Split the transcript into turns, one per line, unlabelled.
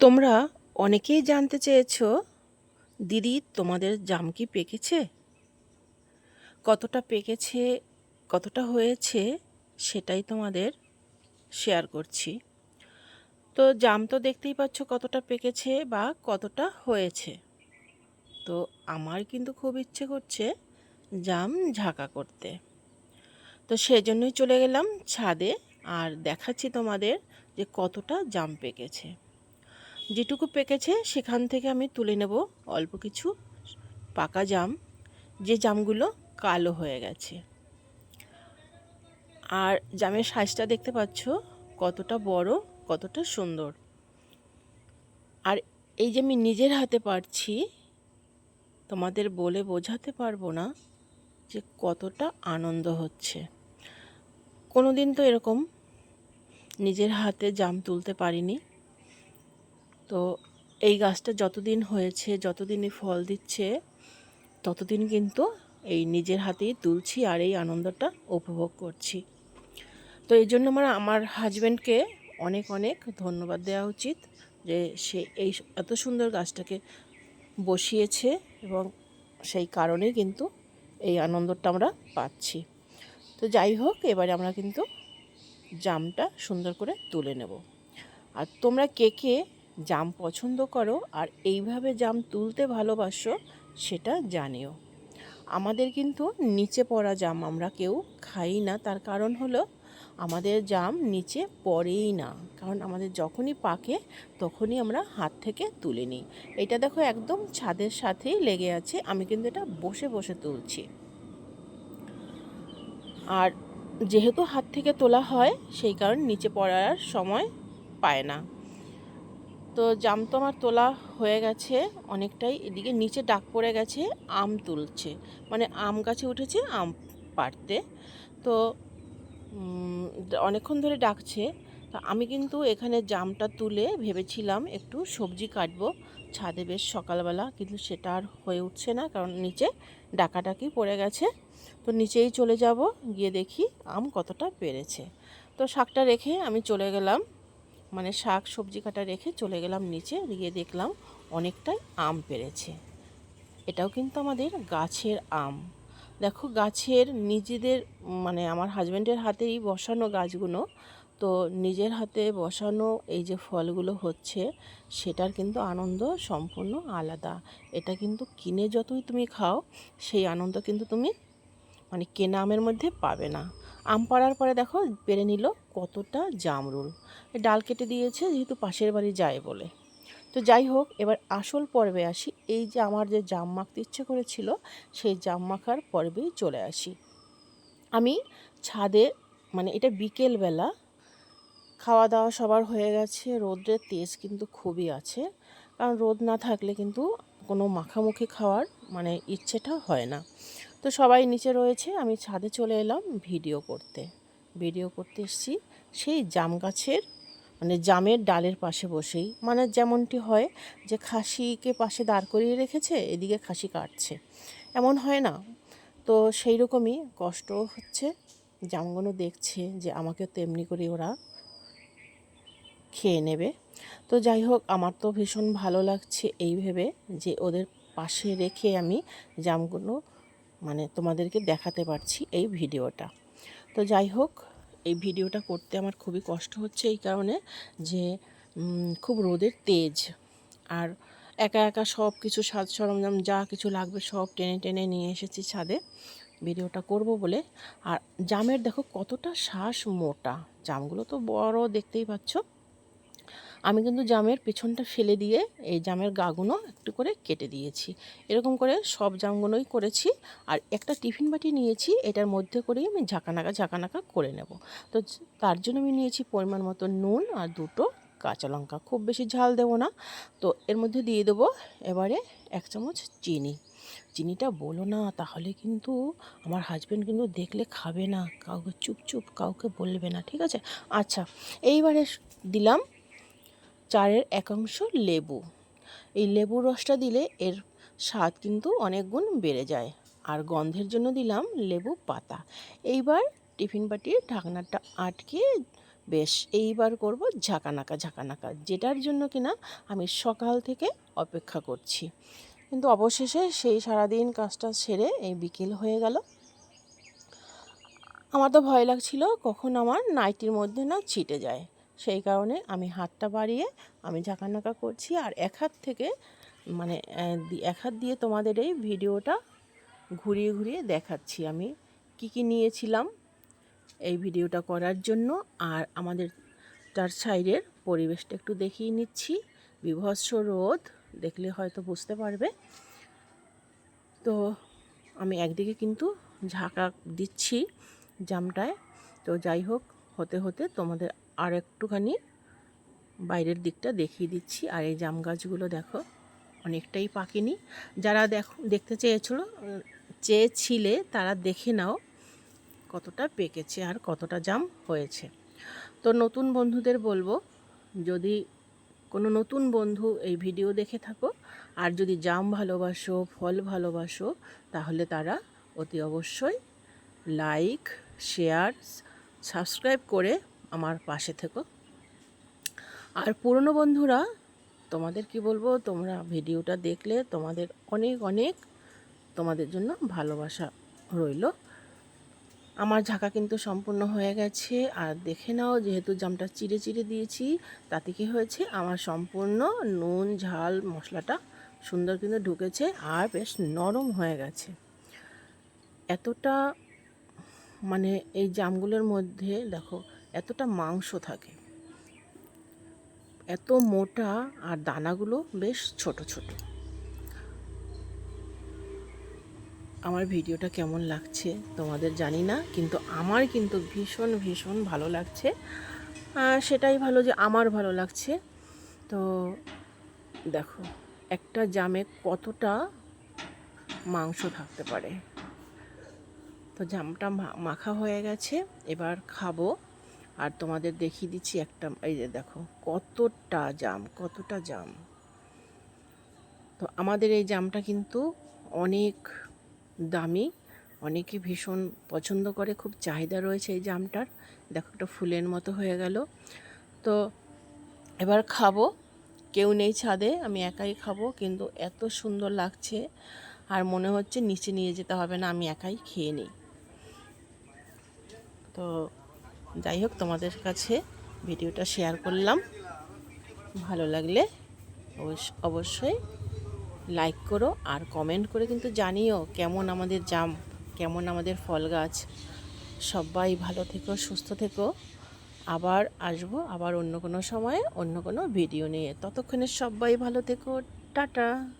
তোমরা অনেকেই জানতে চেয়েছো, দিদি তোমাদের জাম কি পেকেছে? কতটা পেকেছে, কতটা হয়েছে সেটাই তোমাদের শেয়ার করছি। তো জাম তো দেখতেই পাচ্ছ কতটা পেকেছে বা কতটা হয়েছে। তো আমার কিন্তু খুব ইচ্ছে করছে জাম ঝাঁকা করতে। তো সেজন্যই চলে গেলাম ছাদে আর দেখাচ্ছি তোমাদের যে কতটা জাম পেকেছে। যেটুকু পেকেছে সেখান থেকে আমি তুলে নেব অল্প কিছু পাকা জাম। যে জামগুলো কালো হয়ে গেছে। আর জামের সাইজটা দেখতে পাচ্ছ কতটা বড়, কতটা সুন্দর। আর এই যে আমি নিজের হাতে পারছি, তোমাদের বলে বোঝাতে পারব না যে কতটা আনন্দ হচ্ছে। কোনো দিন তো এরকম নিজের হাতে জাম তুলতে পারিনি। তো এই গাছটা যতদিন হয়েছে, যতদিনই ফল দিচ্ছে, ততদিন কিন্তু এই নিজের হাতেই তুলছি আর এই আনন্দটা উপভোগ করছি। তো এই জন্য আমার আমার হাজব্যান্ডকে অনেক অনেক ধন্যবাদ দেওয়া উচিত যে সে এই এত সুন্দর গাছটাকে বসিয়েছে এবং সেই কারণেই কিন্তু এই আনন্দটা আমরা পাচ্ছি। তো যাই হোক, এবারে আমরা কিন্তু জামটা সুন্দর করে তুলে নেব। আর তোমরা কে কে জাম পছন্দ করো আর এইভাবে জাম তুলতে ভালোবাসো, সেটা জানিও। আমাদের কিন্তু নিচে পড়া জাম আমরা কেউ খাই না, তার কারণ হলো আমাদের জাম নিচে পড়েই না। কারণ আমাদের যখনই পাকে, তখনই আমরা হাত থেকে তুলে নিই। এটা দেখো একদম ছাদের সাথেই লেগে আছে, আমি কিন্তু এটা বসে বসে তুলছি। আর যেহেতু হাত থেকে তোলা হয়, সেই কারণে নিচে পড়ার সময় পায় না। তো জাম তো আমার তোলা হয়ে গেছে অনেকটাই। এদিকে নিচে ডাক পড়ে গেছে, আম তুলছে। মানে আম গাছে উঠেছে, আম পাড়তে। তো অনেকক্ষণ ধরে ডাকছে। তা আমি কিন্তু এখানে জামটা তুলে ভেবেছিলাম একটু সবজি কাটবো। ছাদে বেশ সকালবেলা, কিন্তু সেটা আর হয়ে উঠছে না, কারণ নিচে ডাকাডাকি পড়ে গেছে। তো নিচেই চলে যাব, গিয়ে দেখি আম কতটা পেরেছে। তো শাকটা রেখে আমি চলে গেলাম। মানে শাক সবজি কাটা রেখে চলে গেলাম নিচে, গিয়ে দেখলাম অনেকটাই আম পেরেছে। এটাও কিন্তু আমাদের গাছের আম। দেখো গাছের নিজেদের মানে আমার হাজব্যান্ডের হাতেই বসানো গাছগুলো, তো নিজের হাতে বসানো এই যে ফলগুলো হচ্ছে, সেটার কিন্তু আনন্দ সম্পূর্ণ আলাদা। এটা কিন্তু কিনে যতই তুমি খাও, সেই আনন্দ কিন্তু তুমি মানে কেনা আমের মধ্যে পাবে না। আম পাড়ার পরে দেখো পেরে নিল কতটা জামরুল। ডাল কেটে দিয়েছে, যেহেতু পাশের বাড়ি যায় বলে। তো যাই হোক, এবার আসল পর্বে আসি। এই যে আমার যে জাম মাখতে ইচ্ছে করেছিল, সেই জাম মাখার পর্বেই চলে আসি। আমি ছাদে মানে এটা বিকেলবেলা খাওয়া দাওয়া সবার হয়ে গেছে। রোদ্রের তেজ কিন্তু খুবই আছে। কারণ রোদ না থাকলে কিন্তু কোনো মাখামুখি খাওয়ার মানে ইচ্ছেটা হয় না। তো সবাই নিচে রয়েছে, আমি ছাদে চলে এলাম ভিডিও করতে। ভিডিও করতে এসেছি সেই জাম গাছের মানে জামের ডালের পাশে বসেই। মানে যেমনটি হয় যে খাসিকে পাশে দাঁড় করিয়ে রেখেছে, এদিকে খাসি কাটছে। এমন হয় না। তো সেই রকমই কষ্ট হচ্ছে। জামগুলো দেখছে যে আমাকে তেমনি করে ওরা খেয়ে নেবে। তো যাই হোক, আমার তো ভীষণ ভালো লাগছে এই ভেবে যে ওদের পাশে রেখে আমি জামগুলো মানে তোমাদেরকে দেখাতে পারছি এই ভিডিওটা। তো যাই হোক, এই ভিডিওটা করতে আমার খুবই কষ্ট হচ্ছে এই কারণে যে খুব রোদের তেজ আর একা একা সব কিছু সাজ সরঞ্জাম যা কিছু লাগবে সব টেনে টেনে নিয়ে এসেছি ছাদে। ভিডিওটা করব বলে। আর জামের দেখো কতটা শ্বাস মোটা। জামগুলো তো বড় দেখতেই পাচ্ছ। আমি কিন্তু জামের পেছনটা ফেলে দিয়ে এই জামের গাগুলো একটু করে কেটে দিয়েছি। এরকম করে সব জামগুলোই করেছি আর একটা টিফিন বাটি নিয়েছি, এটার মধ্যে করেই আমি ঝাঁকানাকা ঝাঁকানাকা করে নেব। তো তার জন্য আমি নিয়েছি পরিমাণ মতো নুন আর দুটো কাঁচা লঙ্কা। খুব বেশি ঝাল দেবো না। তো এর মধ্যে দিয়ে দেবো এবারে এক চামচ চিনি। চিনিটা বলো না, তাহলে কিন্তু আমার হাজব্যান্ড কিন্তু দেখলে খাবে না। কাউকে চুপ চুপ কাউকে বলবে না, ঠিক আছে? আচ্ছা এইবারে দিলাম চারের একাংশ লেবু। এই লেবুর রসটা দিলে এর স্বাদ কিন্তু অনেক গুণ বেড়ে যায়। আর গন্ধের জন্য দিলাম লেবু পাতা। এইবার টিফিন বাটির ঢাকনাটা আটকে বেশ এইবার করব ঝাঁকানাকা ঝাঁকানাকা, যেটার জন্য কিনা আমি সকাল থেকে অপেক্ষা করছি। কিন্তু অবশেষে সেই সারাদিন কাজটা সেরে এই বিকেল হয়ে গেল। আমার তো ভয় লাগছিল কখন আমার নাইটির মধ্যে না ছিটে যায়। সেই কারণে আমি হাতটা বাড়িয়ে আমি ঝাঁকানাকা করছি। আর এক হাত থেকে মানে এক হাত দিয়ে তোমাদের এই ভিডিওটা ঘুরিয়ে ঘুরিয়ে দেখাচ্ছি। আমি কি কি নিয়েছিলাম এই ভিডিওটা করার জন্য। আর আমাদের তার সাইডের পরিবেশটা একটু দেখিয়ে নিচ্ছি। বিভৎস রোদ, দেখলে হয়তো বুঝতে পারবে। তো আমি একদিকে কিন্তু ঝাঁকা দিচ্ছি জামটায়। তো যাই হোক, হতে হতে তোমাদের আর একটুখানি বাইরের দিকটা দেখিয়ে দিচ্ছি। আর এই জাম গাছগুলো দেখো, অনেকটাই পাকেনি। যারা দেখো, দেখতে চেয়েছিল, চেয়েছিলে, তারা দেখে নাও কতটা পেকেছে আর কতটা জাম হয়েছে। তো নতুন বন্ধুদের বলব, যদি কোনো নতুন বন্ধু এই ভিডিও দেখে থাকো, আর যদি জাম ভালোবাসো, ফল ভালোবাসো, তাহলে তারা অতি অবশ্যই লাইক, শেয়ার, সাবস্ক্রাইব করে আমার পাশে থেকো। আর পুরনো বন্ধুরা, তোমাদের কি বলব, তোমরা ভিডিওটা দেখলে তোমাদের অনেক অনেক তোমাদের জন্য ভালোবাসা রইল। আমার ঝাঁকা কিন্তু সম্পূর্ণ হয়ে গেছে। আর দেখে নাও, যেহেতু জামটা চিড়ে চিড়ে দিয়েছি, তাতে কি হয়েছে? আমার সম্পূর্ণ নুন, ঝাল, মশলাটা সুন্দর কিন্তু ঢুকেছে আর বেশ নরম হয়ে গেছে। এতটা মানে এই জামগুলোর মধ্যে দেখো এতটা মাংস থাকে। এত মোটা আর দানাগুলো বেশ ছোট ছোট। আমার ভিডিওটা কেমন লাগছে তোমাদের জানি না, কিন্তু আমার কিন্তু ভীষণ ভীষণ ভালো লাগছে। সেটাই ভালো যে আমার ভালো লাগছে। তো দেখো, একটা জামে কতটা মাংস থাকতে পারে। তো জামটা মাখা হয়ে গেছে, এবার খাব। আর তোমাদের দেখিয়ে দিচ্ছি একটা, এই যে দেখো, কতটা জাম কতটা জাম। তো আমাদের এই জামটা কিন্তু অনেক দামি, অনেকে ভীষণ পছন্দ করে, খুব চাহিদা রয়েছে এই জামটার। দেখো একটা ফুলের মতো হয়ে গেল। তো এবার খাব, কেউ নেই ছাদে, আমি একাই খাব, কিন্তু এত সুন্দর লাগছে, আর মনে হচ্ছে নিচে নিয়ে যেতে হবে না, আমি একাই খেয়ে নিই। তো যাই হোক, তোমাদের কাছে ভিডিওটা শেয়ার করলাম। ভালো লাগলে অবশ্য- অবশ্যই লাইক করো আর কমেন্ট করে কিন্তু জানিও কেমন আমাদের জাম, কেমন আমাদের ফল গাছ। সবাই ভালো থেকো, সুস্থ থেকো। আবার আসব আবার অন্য কোনো সময়ে, অন্য কোনো ভিডিও নিয়ে। ততক্ষণে সবাই ভালো থেকো। টাটা।